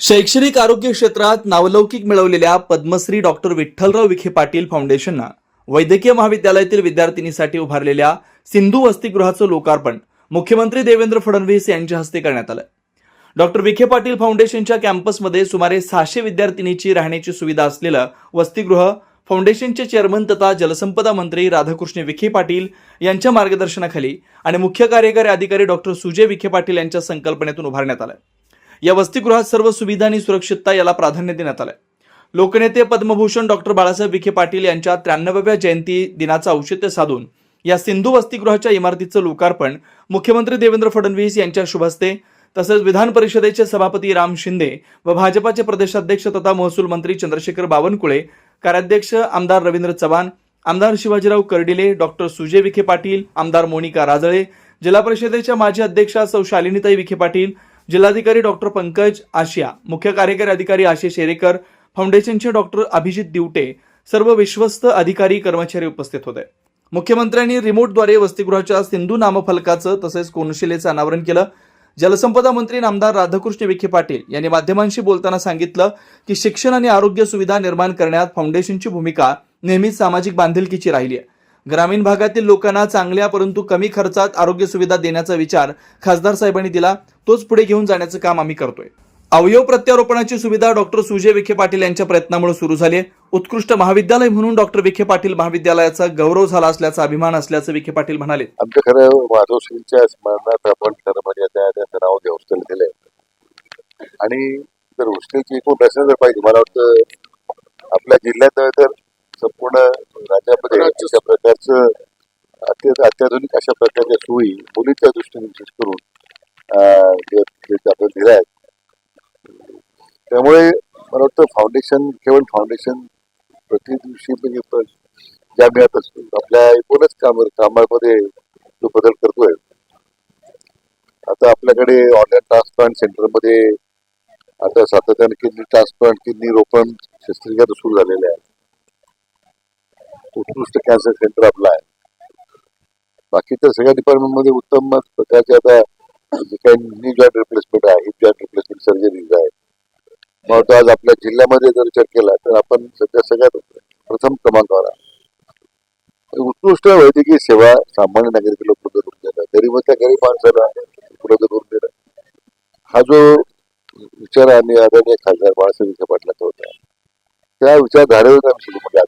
शैक्षणिक आरोग्य क्षेत्रात नावलौकिक मिळवलेल्या पद्मश्री डॉक्टर विठ्ठलराव विखे पाटील फाउंडेशननं वैद्यकीय महाविद्यालयातील विद्यार्थिनीसाठी उभारलेल्या सिंधू वसतिगृहाचं लोकार्पण मुख्यमंत्री देवेंद्र फडणवीस यांच्या हस्ते करण्यात आलं. डॉक्टर विखे पाटील फाउंडेशनच्या कॅम्पसमध्ये सुमारे सहाशे विद्यार्थिनीची राहण्याची सुविधा असलेलं वसतिगृह फाउंडेशनचे चेअरमन तथा जलसंपदा मंत्री राधाकृष्ण विखे पाटील यांच्या मार्गदर्शनाखाली आणि मुख्य कार्यकारी अधिकारी डॉक्टर सुजय विखे पाटील यांच्या संकल्पनेतून उभारण्यात आलं. या वसतिगृहात सर्व सुविधा आणि सुरक्षितता याला प्राधान्य देण्यात आलंय. लोकनेते पद्मभूषण डॉक्टर बाळासाहेब विखे पाटील यांच्या त्र्याण्णव्या जयंती दिनाचं औचित्य साधून या सिंधू वसतिगृहाच्या इमारतीचं लोकार्पण मुख्यमंत्री देवेंद्र फडणवीस यांच्या शुभस्ते तसंच विधान परिषदेचे सभापती राम शिंदे व भाजपाचे प्रदेशाध्यक्ष तथा महसूल मंत्री चंद्रशेखर बावनकुळे कार्याध्यक्ष आमदार रवींद्र चव्हाण आमदार शिवाजीराव कर्डिले डॉक्टर सुजय विखे पाटील आमदार मोनिका राजळे जिल्हा परिषदेच्या माजी अध्यक्षा सौ शालिनीताई विखे पाटील जिल्हाधिकारी डॉक्टर पंकज आशिया मुख्य कार्यकारी अधिकारी आशिष शेरेकर फाउंडेशनचे डॉक्टर अभिजित दिवटे सर्व विश्वस्त अधिकारी कर्मचारी उपस्थित होते. मुख्यमंत्र्यांनी रिमोटद्वारे वसतिगृहाच्या सिंधू नामफलकाचं तसेच कोनशिलेचं अनावरण केलं. जलसंपदा मंत्री नामदार राधाकृष्ण विखे पाटील यांनी माध्यमांशी बोलताना सांगितलं की शिक्षण आणि आरोग्य सुविधा निर्माण करण्यात फाउंडेशनची भूमिका नेहमीच सामाजिक बांधिलकीची राहिली आहे. ग्रामीण भागातील लोकांना चांगल्या परंतु कमी खर्चात आरोग्य सुविधा देण्याचा विचार खासदार साहेबांनी दिला. तोच पुढे घेऊन जाण्याचं काम आम्ही करतोय. अवयव प्रत्यारोपणाची सुविधा डॉक्टर सुजय विखे पाटील यांच्या प्रयत्नामुळे सुरू झाली आहे. उत्कृष्ट महाविद्यालय म्हणून डॉक्टर विखे पाटील महाविद्यालयाचा गौरव झाला असल्याचा अभिमान असल्याचं विखे पाटील म्हणाले. आमचं खरं आपण खरं म्हणजे त्यांचं नाव दिलंय आणि जर हॉस्टेलची एकूण रचना जर पाहिजे मला वाटतं आपल्या जिल्ह्यात तर संपूर्ण राज्यामध्ये त्याचं प्रकारचं अत्यंत अत्याधुनिक अशा प्रकारच्या सोयी मुलीच्या दृष्टीने विशेष करून अं, आपण दिल्या आहेत त्यामुळे मला वाटतं फाउंडेशन केवळ फाउंडेशन प्रति दिवशी म्हणजे ज्या मिळत असतो आपल्या एकूणच काम कामामध्ये जो बदल करतोय. आता आपल्याकडे ऑनलाईन ट्रान्सप्लांट सेंटरमध्ये आता सातत्याने किडनी ट्रान्सप्लांट किडनी रोपण शस्त्रक्रिया सुरू झालेल्या आहे उत्कृष्ट कॅन्सर सेंटर आपला आहे बाकीच्या सगळ्या डिपार्टमेंटमध्ये उत्तम प्रकारचे आता जे काही नी जॉईंट रिप्लेसमेंट आहे हिप जॉईंट रिप्लेसमेंट सर्जरीज आहे. मग आज आपल्या जिल्ह्यामध्ये जर विचार केला तर आपण सध्या सगळ्यात प्रथम क्रमांकावर आहोत उत्कृष्ट वैद्यकीय सेवा सामान्य नागरिकाला उपलब्ध करून देणं गरीबातल्या गरीब माणसाला उपलब्ध करून देणं हा जो विचार आम्ही आदरणीय खासदार बाळासाहेब विखे पाटलाचा होता त्या विचारधारेवर आम्ही सुरू म्हणजे